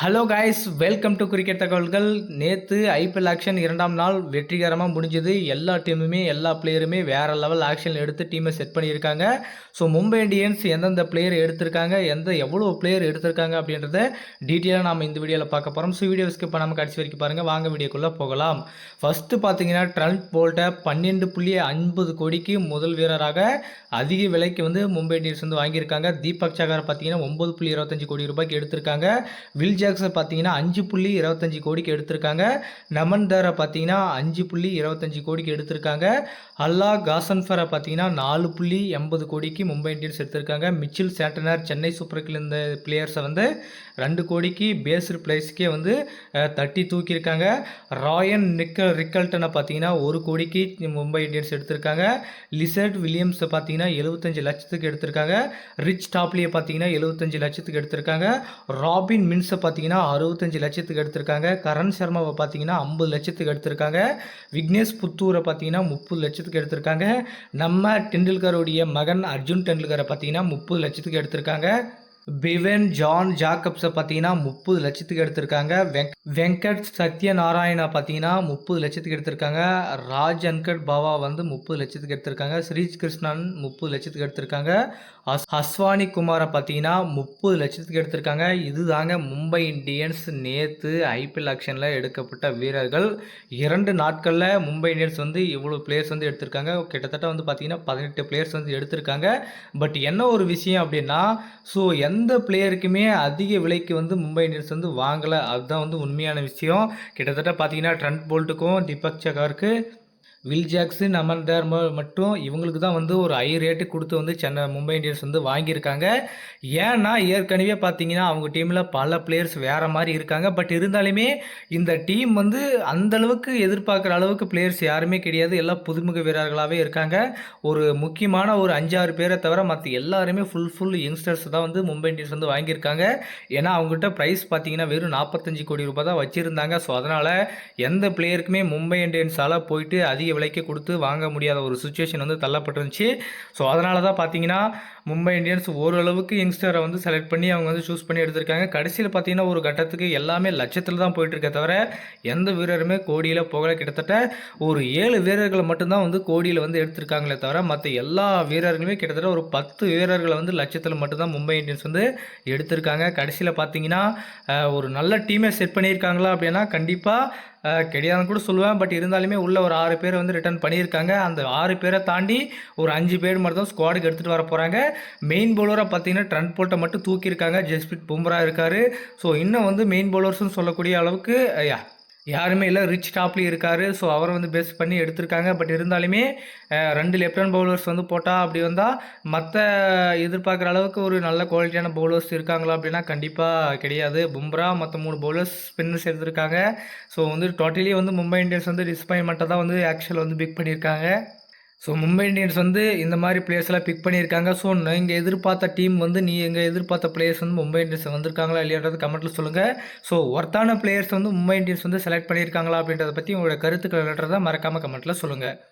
Hello guys welcome to cricket தகவல்கள் நேற்று IPL action இரண்டாம் நாள் வெற்றிகரமாக முடிஞ்சது. எல்லா டீமுமே எல்லா பிளேயருமே வேறு லெவல் ஆக்ஷன் எடுத்து டீமை செட் பண்ணியிருக்காங்க. ஸோ மும்பை இந்தியன்ஸ் எந்தெந்த பிளேயர் எடுத்திருக்காங்க எந்த எவ்வளோ பிளேயர் எடுத்திருக்காங்க அப்படின்றத டீட்டெயிலாக நம்ம இந்த வீடியோவில் பார்க்க போகிறோம் ஸோ வீடியோ ஸ்கிப் பண்ணாமல் கடைசி வரைக்கும் பாருங்கள் வாங்க வீடியோக்குள்ளே போகலாம். ஃபஸ்ட்டு பார்த்தீங்கன்னா ட்ரண்ட் போல்ட்டை பன்னெண்டு புள்ளி ஐம்பது கோடிக்கு முதல் வீரராக அதிக விலைக்கு வந்து மும்பை இந்தியன்ஸ் வந்து வாங்கியிருக்காங்க. தீபக் சகார் பார்த்தீங்கன்னா ஒம்பது புள்ளி இருபத்தஞ்சு கோடி ரூபாய்க்கு எடுத்திருக்காங்க. வில் ஜாக்சன் பார்த்தீங்கன்னா அஞ்சு புள்ளி இருபத்தஞ்சி கோடிக்கு எடுத்திருக்காங்க. நமன் தாரை பார்த்தீங்கன்னா அஞ்சு புள்ளி இருபத்தஞ்சி கோடிக்கு எடுத்திருக்காங்க. அல்லா காசன்ஃபரை பார்த்தீங்கன்னா நாலு புள்ளி எண்பது கோடிக்கு மும்பை இந்தியன்ஸ் எடுத்திருக்காங்க. மிச்சில் சேட்டனர் சென்னை சூப்பர் கில் இந்த பிளேயர்ஸை வந்து ரெண்டு கோடிக்கு பேஸ்டு பிளேஸ்க்கே வந்து தட்டி தூக்கியிருக்காங்க. ராயன் நிக்கல் ரிக்கல்டனை பார்த்தீங்கன்னா ஒரு கோடிக்கு மும்பை இந்தியன்ஸ் எடுத்திருக்காங்க. லிசர்ட் வில்லியம்ஸை பார்த்தீங்கன்னா எழுபத்தஞ்சு லட்சத்துக்கு எடுத்திருக்காங்க. ரிச் டாப்லியை பார்த்தீங்கன்னா எழுபத்தஞ்சு லட்சத்துக்கு எடுத்திருக்காங்க. ராபின் மின்ஸை பார்த்தீங்கன்னா அறுபத்தஞ்சு லட்சத்துக்கு எடுத்திருக்காங்க. கரண் சர்மாவை பார்த்தீங்கன்னா ஐம்பது லட்சத்துக்கு எடுத்திருக்காங்க. விக்னேஷ் புத்தூரை பார்த்தீங்கன்னா முப்பது லட்சத்துக்கு எடுத்திருக்காங்க. நம்ம டெண்டுல்கருடைய மகன் அர்ஜுன் டெண்டுல்கரை பார்த்தீங்கன்னா முப்பது லட்சத்துக்கு எடுத்திருக்காங்க. பிவென் ஜான் ஜாக்கப்ஸை பார்த்தீங்கன்னா முப்பது லட்சத்துக்கு எடுத்திருக்காங்க. வெங் வெங்கட் சத்யநாராயணா பார்த்தீங்கன்னா முப்பது லட்சத்துக்கு எடுத்திருக்காங்க. ராஜ் அன்கட் பாவா வந்து முப்பது லட்சத்துக்கு எடுத்திருக்காங்க. ஸ்ரீஜ் கிருஷ்ணன் முப்பது லட்சத்துக்கு எடுத்திருக்காங்க. அஸ் அஸ்வானி குமாரை பார்த்தீங்கன்னா முப்பது லட்சத்துக்கு எடுத்திருக்காங்க. இது தாங்க மும்பை இந்தியன்ஸ் நேற்று ஐபிஎல் ஆக்ஷனில் எடுக்கப்பட்ட வீரர்கள். இரண்டு நாட்களில் மும்பை இந்தியன்ஸ் வந்து இவ்வளோ பிளேயர்ஸ் வந்து எடுத்திருக்காங்க. கிட்டத்தட்ட வந்து பார்த்தீங்கன்னா பதினெட்டு பிளேயர்ஸ் வந்து எடுத்திருக்காங்க. பட் என்ன ஒரு விஷயம் அப்படின்னா ஸோ எந்த பிளேயருக்குமே அதிக விலைக்கு வந்து மும்பை இந்தியன்ஸ் வந்து வாங்கலை. அதுதான் வந்து உண்மையான விஷயம். கிட்டத்தட்ட பார்த்தீங்கன்னா ட்ரண்ட் போல்ட்டுக்கும் தீபக் சகருக்கு வில் ஜாக்ஸு நமன்தார் மட்டும் இவங்களுக்கு தான் வந்து ஒரு ஹை ரேட்டு கொடுத்து வந்து சென்னை மும்பை இந்தியன்ஸ் வந்து வாங்கியிருக்காங்க. ஏன்னா ஏற்கனவே பார்த்தீங்கன்னா அவங்க டீமில் பல பிளேயர்ஸ் வேறு மாதிரி இருக்காங்க. பட் இருந்தாலுமே இந்த டீம் வந்து அந்தளவுக்கு எதிர்பார்க்குற அளவுக்கு பிளேயர்ஸ் யாருமே கிடையாது. எல்லாம் புதுமுக வீரர்களாகவே இருக்காங்க. ஒரு முக்கியமான ஒரு அஞ்சாறு பேரை தவிர மற்ற எல்லாருமே ஃபுல் ஃபுல் யங்ஸ்டர்ஸ் தான் வந்து மும்பை இந்தியன்ஸ் வந்து வாங்கியிருக்காங்க. ஏன்னா அவங்ககிட்ட ப்ரைஸ் பார்த்தீங்கன்னா வெறும் நாற்பத்தஞ்சு கோடி ரூபாய் தான் வச்சுருந்தாங்க. ஸோ அதனால் எந்த பிளேயருக்குமே மும்பை இந்தியன்ஸால் போயிட்டு அதிக விலைக்கு கொடுத்து வாங்க முடியாத ஒரு சுச்சுவேஷன் வந்து தள்ளப்பட்டிருந்துச்சு. ஸோ அதனால தான் பார்த்தீங்கன்னா மும்பை இந்தியன்ஸ் ஓரளவுக்கு யங்ஸ்டரை வந்து செலக்ட் பண்ணி அவங்க வந்து சூஸ் பண்ணி எடுத்திருக்காங்க. கடைசியில் பார்த்தீங்கன்னா ஒரு கட்டத்துக்கு எல்லாமே லட்சத்தில் தான் போயிட்டுருக்க தவிர எந்த வீரருமே கோடியில் போகல. கிட்டத்தட்ட ஒரு ஏழு வீரர்களை மட்டும்தான் வந்து கோடியில் வந்து எடுத்திருக்காங்களே தவிர மற்ற எல்லா வீரர்களுமே கிட்டத்தட்ட ஒரு பத்து வீரர்களை வந்து லட்சத்தில் மட்டும்தான் மும்பை இந்தியன்ஸ் வந்து எடுத்திருக்காங்க. கடைசியில் பார்த்தீங்கன்னா ஒரு நல்ல டீமை செட் பண்ணியிருக்காங்களா அப்படின்னா கண்டிப்பாக கிடையாதுன்னு கூட சொல்லுவேன். பட் இருந்தாலுமே உள்ள ஒரு ஆறு பேர் வந்து ரிட்டர்ன் பண்ணியிருக்காங்க. அந்த ஆறு பேரை தாண்டி ஒரு அஞ்சு பேர் மட்டும் தான் ஸ்குவாடுக்கு எடுத்துகிட்டு வர போகிறாங்க மெயின் பவுலராக பார்த்தீங்கன்னா ட்ரண்ட் போல்ட்டை மட்டும் தூக்கியிருக்காங்க. ஜஸ்பிரித் பும்ரா இருக்கார். ஸோ இன்னும் வந்து மெயின் பவுலர்ஸ்னு சொல்லக்கூடிய அளவுக்கு யாருமே இல்லை. ரிச் டாப்லேயும் இருக்கார். ஸோ அவரை வந்து பேஸ் பண்ணி எடுத்திருக்காங்க. பட் இருந்தாலுமே ரெண்டு லெஃப்ட் பவுலர்ஸ் வந்து போட்டால் அப்படி வந்தால் மற்ற எதிர்பார்க்குற அளவுக்கு ஒரு நல்ல குவாலிட்டியான பவுலர்ஸ் இருக்காங்களா அப்படின்னா கண்டிப்பாக கிடையாது. பும்ரா மற்ற மூணு பவுலர்ஸ் ஸ்பின்னர்ஸ் எடுத்திருக்காங்க ஸோ வந்து டோட்டலி வந்து மும்பை இந்தியன்ஸ் வந்து டிஸ்பாயின்மெண்ட்டாக தான் வந்து ஆக்சுவல் வந்து பிக் பண்ணியிருக்காங்க. ஸோ மும்பை இந்தியன்ஸ் வந்து இந்த மாதிரி பிளேயர்ஸ்லாம் பிக் பண்ணியிருக்காங்க. ஸோ நீங்கள் எதிர்பார்த்த டீம் வந்து நீ எங்கள் எதிர்பார்த்த பிளேயர்ஸ் வந்து மும்பை இந்தியன்ஸ் வந்திருக்காங்களா இல்லையான்றது கமெண்ட்டில் சொல்லுங்கள் ஸோ ஒர்த்தான பிளேயர்ஸ் வந்து மும்பை இந்தியன்ஸ் வந்து செலக்ட் பண்ணியிருக்காங்களா அப்படின்றத பற்றி உங்களோட கருத்துக்கள் மறக்காமல் கமெண்ட்டில் சொல்லுங்கள்